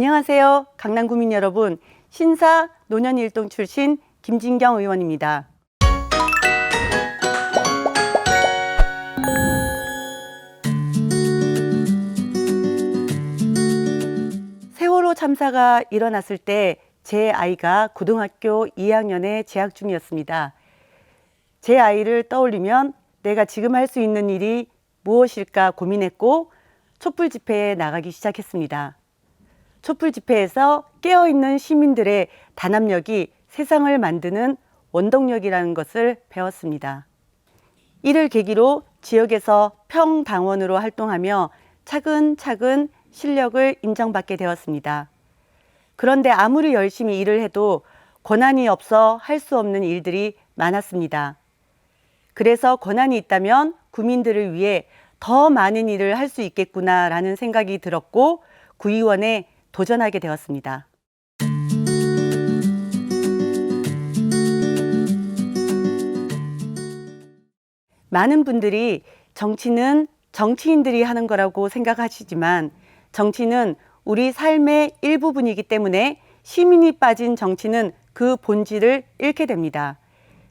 안녕하세요. 강남 구민 여러분. 신사 노년일동 출신 김진경 의원입니다. 세월호 참사가 일어났을 때 제 아이가 고등학교 2학년에 재학 중이었습니다. 제 아이를 떠올리면 내가 지금 할 수 있는 일이 무엇일까 고민했고 촛불 집회에 나가기 시작했습니다. 촛불 집회에서 깨어있는 시민들의 단합력이 세상을 만드는 원동력이라는 것을 배웠습니다. 이를 계기로 지역에서 평당원으로 활동하며 차근차근 실력을 인정받게 되었습니다. 그런데 아무리 열심히 일을 해도 권한이 없어 할 수 없는 일들이 많았습니다. 그래서 권한이 있다면 구민들을 위해 더 많은 일을 할 수 있겠구나라는 생각이 들었고 구의원에 도전하게 되었습니다. 많은 분들이 정치는 정치인들이 하는 거라고 생각하시지만 정치는 우리 삶의 일부분이기 때문에 시민이 빠진 정치는 그 본질을 잃게 됩니다.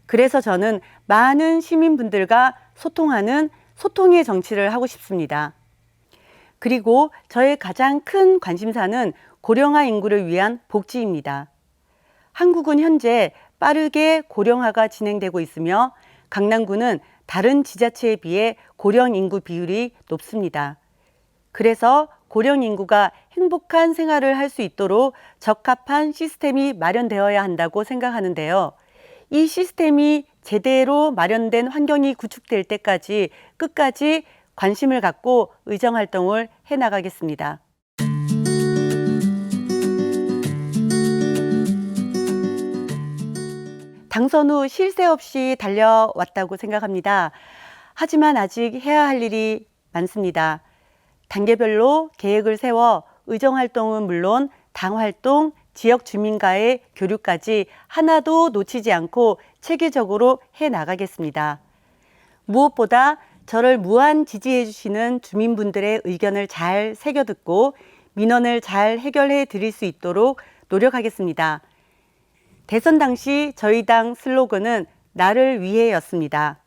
그래서 저는 많은 시민분들과 소통하는 소통의 정치를 하고 싶습니다. 그리고 저의 가장 큰 관심사는 고령화 인구를 위한 복지입니다. 한국은 현재 빠르게 고령화가 진행되고 있으며 강남구는 다른 지자체에 비해 고령 인구 비율이 높습니다. 그래서 고령 인구가 행복한 생활을 할 수 있도록 적합한 시스템이 마련되어야 한다고 생각하는데요. 이 시스템이 제대로 마련된 환경이 구축될 때까지 끝까지 관심을 갖고 의정 활동을 해 나가겠습니다. 당선 후 쉴 새 없이 달려왔다고 생각합니다. 하지만 아직 해야 할 일이 많습니다. 단계별로 계획을 세워 의정 활동은 물론 당 활동, 지역 주민과의 교류까지 하나도 놓치지 않고 체계적으로 해 나가겠습니다. 무엇보다 저를 무한 지지해 주시는 주민분들의 의견을 잘 새겨 듣고 민원을 잘 해결해 드릴 수 있도록 노력하겠습니다. 대선 당시 저희 당 슬로건은 나를 위해였습니다.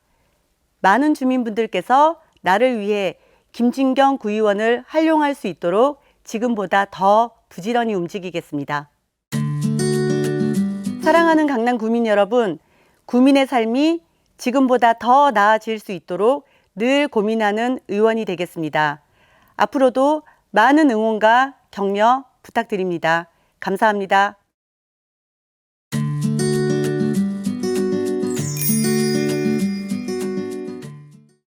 많은 주민분들께서 나를 위해 김진경 구의원을 활용할 수 있도록 지금보다 더 부지런히 움직이겠습니다. 사랑하는 강남 구민 여러분, 구민의 삶이 지금보다 더 나아질 수 있도록 늘 고민하는 의원이 되겠습니다. 앞으로도 많은 응원과 격려 부탁드립니다. 감사합니다.